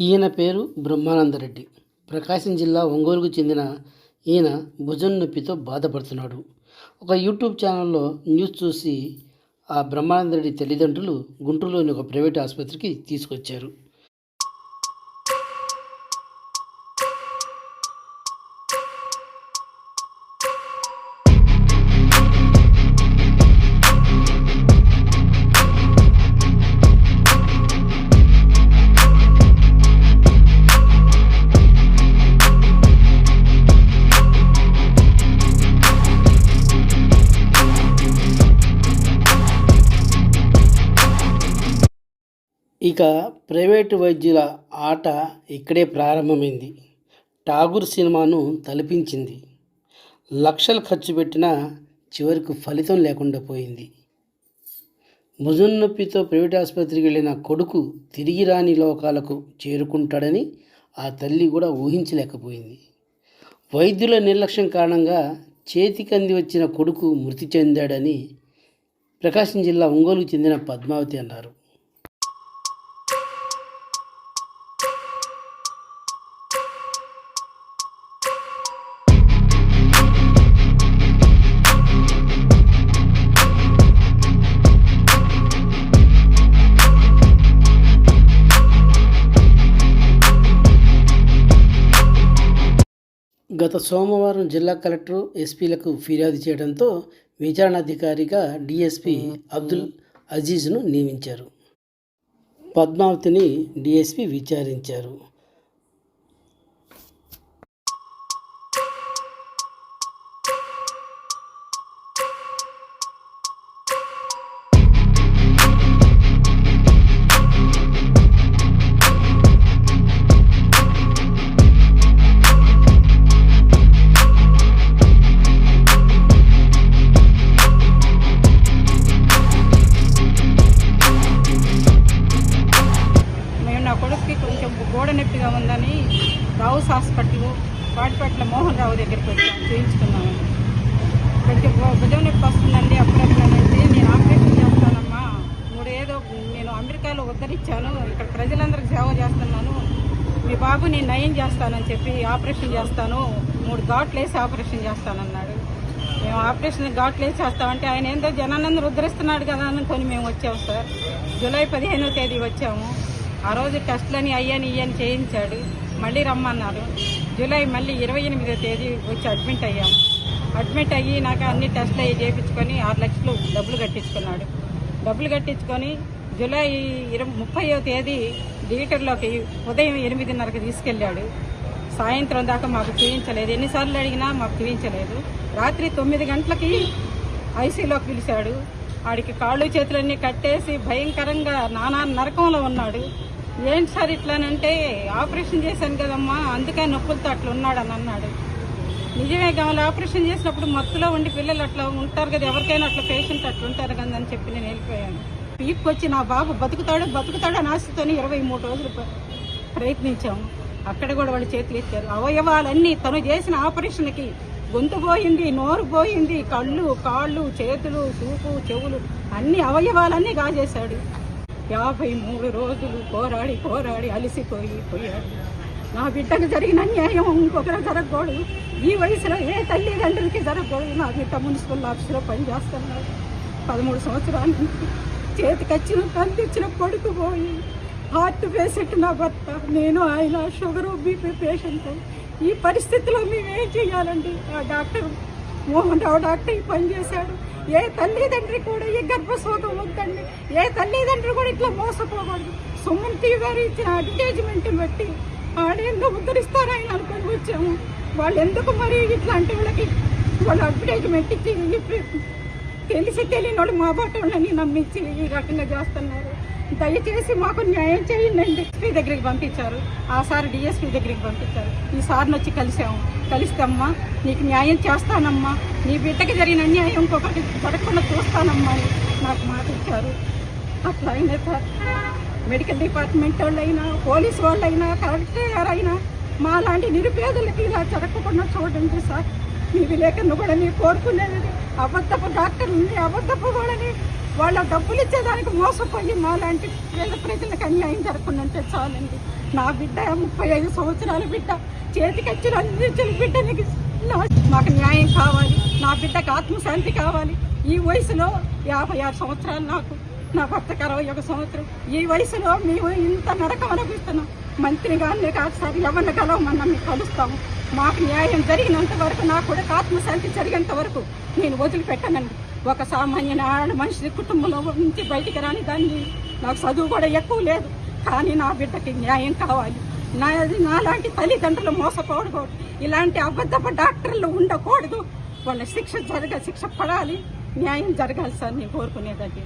ఈయన పేరు బ్రహ్మానందరెడ్డి. ప్రకాశం జిల్లా ఒంగోలుకు చెందిన ఈయన భుజం నొప్పితో బాధపడుతున్నాడు. ఒక యూట్యూబ్ ఛానల్లో న్యూస్ చూసి ఆ బ్రహ్మానందరెడ్డి తల్లిదండ్రులు గుంటూరులోని ఒక ప్రైవేట్ ఆసుపత్రికి తీసుకొచ్చారు. ఇక ప్రైవేటు వైద్యుల ఆట ఇక్కడే ప్రారంభమైంది. ఠాగూర్ సినిమాను తలపించింది. లక్షలు ఖర్చు పెట్టినా చివరికి ఫలితం లేకుండా పోయింది. భుజం నొప్పితో ప్రైవేట్ ఆసుపత్రికి వెళ్ళిన కొడుకు తిరిగి రాని లోకాలకు చేరుకుంటాడని ఆ తల్లి కూడా ఊహించలేకపోయింది. వైద్యుల నిర్లక్ష్యం కారణంగా చేతికి అంది వచ్చిన కొడుకు మృతి చెందాడని ప్రకాశం జిల్లా ఒంగోలుకు చెందిన పద్మావతి అన్నారు. గత సోమవారం జిల్లా కలెక్టర్ ఎస్పీలకు ఫిర్యాదు చేయడంతో విచారణాధికారిగా డిఎస్పి అబ్దుల్ అజీజ్ను నియమించారు. పద్మావతిని డిఎస్పి విచారించారు. కొంచెం గోడ నొప్పిగా ఉందని రావుస్ హాస్పిటల్ వాటిపట్ల మోహన్ రావు దగ్గరికి వచ్చాం చూపించుకున్నాను కొంచెం భుజం నొప్పి వస్తుందండి అప్పుడప్పుడు అనేది నేను ఆపరేషన్ చేస్తానమ్మా. మూడు ఏదో నేను అమెరికాలో ఉద్ధరించాను ఇక్కడ ప్రజలందరికీ సేవ చేస్తున్నాను. మీ బాబు నేను నయం చేస్తానని చెప్పి ఆపరేషన్ చేస్తాను. మూడు ఘాట్లు వేసి ఆపరేషన్ చేస్తానన్నాడు. మేము ఆపరేషన్ ఘాట్లు వేసి చేస్తామంటే ఆయన ఏందో జనానందరూ ఉద్ధరిస్తున్నాడు కదా అనుకొని మేము వచ్చాము సార్. జూలై పదిహేనో తేదీ వచ్చాము. ఆ రోజు టెస్ట్లని అయ్యని ఇయ్యని చేయించాడు. మళ్ళీ రమ్మన్నారు. జూలై మళ్ళీ ఇరవై ఎనిమిదో తేదీ వచ్చి అడ్మిట్ అయ్యాము అడ్మిట్ అయ్యి నాకు అన్ని టెస్ట్లు అయ్యి చేయించుకొని ఆరు లక్షలు డబ్బులు కట్టించుకున్నాడు. డబ్బులు కట్టించుకొని జూలై ఇరవై ముప్పయో తేదీ థియేటర్లోకి ఉదయం ఎనిమిదిన్నరకు తీసుకెళ్ళాడు. సాయంత్రం దాకా మాకు చూపించలేదు ఎన్నిసార్లు అడిగినా మాకు చూపించలేదు రాత్రి తొమ్మిది గంటలకి ఐసీలోకి పిలిచాడు. వాడికి కాళ్ళు చేతులన్నీ కట్టేసి భయంకరంగా నానా నరకంలో ఉన్నాడు. ఏంటి సార్ ఇట్లానంటే ఆపరేషన్ చేశాను కదమ్మా అందుకే నొప్పులతో అట్లా ఉన్నాడు అని అన్నాడు. నిజమే కావాలి ఆపరేషన్ చేసినప్పుడు మత్తులో ఉండి పిల్లలు అట్లా ఉంటారు కదా ఎవరికైనా అట్లా పేషెంట్ అట్లా ఉంటారు కదా అని చెప్పి నేను వెళ్ళిపోయాను. పీక్కి వచ్చి నా బాబు బతుకుతాడు బతుకుతాడు అని ఆశతోనే ఇరవై మూడు రోజులు ప్రయత్నించాము. అక్కడ కూడా వాళ్ళు చేతులు ఎత్తారు. అవయవాలన్నీ తను చేసిన ఆపరేషన్కి గొంతు పోయింది నోరు పోయింది కళ్ళు కాళ్ళు చేతులు చూపు చెవులు అన్ని అవయవాలన్నీ గాజేశాడు. యాభై మూడు రోజులు పోరాడి పోరాడి అలసిపోయి పోయాడు. నా బిడ్డకు జరిగిన అన్యాయం ఇంకొకరు జరగకూడదు. ఈ వయసులో ఏ తల్లిదండ్రులకి జరగకూడదు. నా బిడ్డ మున్సిపల్ ఆఫీసులో పనిచేస్తున్నాడు. పదమూడు సంవత్సరాల నుంచి చేతికొచ్చిన కందిచ్చిన కొడుకు పోయి హార్ట్ పేషెంట్ నా భర్త. నేను ఆయన షుగర్ బీపీ పేషెంట్. ఈ పరిస్థితిలో మేమేం చేయాలండి? ఆ డాక్టర్ మోహన్ రావు డాక్టర్ ఈ పని చేశాడు. ఏ తల్లిదండ్రి కూడా ఈ గర్భశోకం వద్దండి. ఏ తల్లిదండ్రి కూడా ఇట్లా మోసపోకూడదు. సుమంతి గారు ఇచ్చిన అడ్వర్టైజ్మెంట్ని బట్టి ఆడేందో ఉద్ధరిస్తారు ఆయన అనుకొని వచ్చాము. వాళ్ళు ఎందుకు మరి ఇట్లాంటి వాళ్ళకి వాళ్ళు అడ్వర్టైజ్మెంట్ ఇచ్చి తెలిసి తెలియని వాళ్ళు మా బాటోళ్ళని నమ్మించి ఈ రకంగా చేస్తున్నారు. దయచేసి మాకు న్యాయం చేయండి. ఎస్పీ దగ్గరికి పంపించారు. ఆ సార్ డిఎస్పీ దగ్గరికి పంపించారు. ఈ సార్ని వచ్చి కలిసాము కలిస్తే అమ్మా నీకు న్యాయం చేస్తానమ్మా. నీ బిడ్డకి జరిగిన అన్యాయం ఇంకొకటి జరగకుండా చూస్తానమ్మా అని నాకు మాట ఇచ్చారు. అట్లా అయినా సార్ మెడికల్ డిపార్ట్మెంట్ వాళ్ళైనా పోలీస్ వాళ్ళైనా కలెక్టర్ గారైనా మా లాంటి నిరుపేదలకి ఇలా జరగకుండా చూడండి సార్. మీ విలేకరులు కూడా నేను కోరుకునేది అబద్ధపు ఉంది అబద్ధపు వాళ్ళని వాళ్ళ డబ్బులు ఇచ్చేదానికి మోసపోయి మాలాంటి పేద ప్రజలకు అన్యాయం జరగకుండా చాలండి. నా బిడ్డ ముప్పై ఐదు సంవత్సరాల బిడ్డ చేతికచ్చిన అందించిన బిడ్డ మాకు న్యాయం కావాలి నా బిడ్డకు ఆత్మశాంతి కావాలి. ఈ వయసులో యాభై ఆరు సంవత్సరాలు నాకు నా భర్తకు అరవై ఒక సంవత్సరం. ఈ వయసులో మేము ఇంత నరకం అనిపిస్తున్నాం మంత్రి గారిని కాదు సార్ ఎవరిని కలవమన్నా మీకు కలుస్తాము. మాకు న్యాయం జరిగినంత వరకు నా కూడా ఆత్మశాంతి జరిగేంత వరకు నేను వదిలిపెట్టనండి. ఒక సామాన్య నారాయణ మనిషి కుటుంబంలో నుంచి బయటికి రాని దాన్ని నాకు చదువు కూడా ఎక్కువ లేదు. కానీ నా బిడ్డకి న్యాయం కావాలి. నా నాలాంటి తల్లిదండ్రులు మోసపోకూడదు. ఇలాంటి అబద్ధపు డాక్టర్లు ఉండకూడదు. వాళ్ళ శిక్ష జరగ శిక్ష పడాలి. న్యాయం జరగాలి సార్ నేను కోరుకునేదండి